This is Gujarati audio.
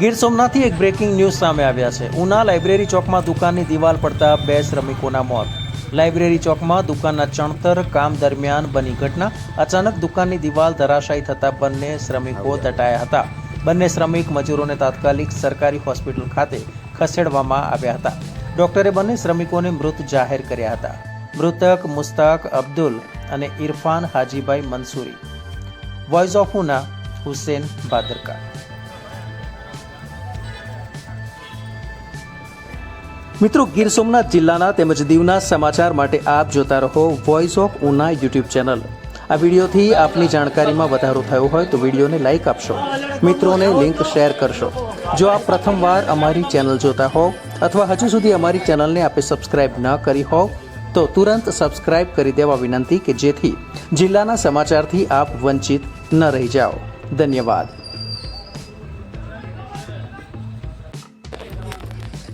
ગીર સોમનાથથી એક બ્રેકિંગ ન્યૂઝ સામે આવ્યા છે. ઉના લાઇબ્રેરી ચોકમાં દુકાનની દિવાલ પડતા બે શ્રમિકોના મોત. લાઇબ્રેરી ચોકમાં દુકાનના ચણતર કામ દરમિયાન બની ઘટના. અચાનક દુકાનની દિવાલ ધરાશાયી થતા બંને શ્રમિકો દટાયા હતા. બંને શ્રમિક મજૂરોને તાત્કાલિક સરકારી હોસ્પિટલ ખાતે ખસેડવામાં આવ્યા હતા. ડોક્ટરે બંને શ્રમિકોને મૃત જાહેર કર્યા હતા. મૃતક મુસ્તાક અબ્દુલ અને ઇરફાન હાજીભાઈ મંસૂરી. વોઇસ ઓફ ઉના હુસેન ભાદરકા મિત્રો, ગીર સોમનાથ જિલ્લાના તેમજ દીવના સમાચાર માટે આપ જોતા રહો voice of Una YouTube channel. આ વિડીયોથી આપની જાણકારીમાં વધારો થયો હોય તો વિડીયોને લાઇક આપશો. મિત્રોને લિંક શેર કરશો. જો આપ પ્રથમવાર અમારી ચેનલ જોતા હો અથવા હજુ સુધી અમારી ચેનલને આપે સબસ્ક્રાઇબ ન કરી હોવ તો તુરંત સબસ્ક્રાઇબ કરી દેવા વિનંતી કે જેથી જિલ્લાના સમાચારથી આપ વંચિત ન રહી જાઓ. ધન્યવાદ.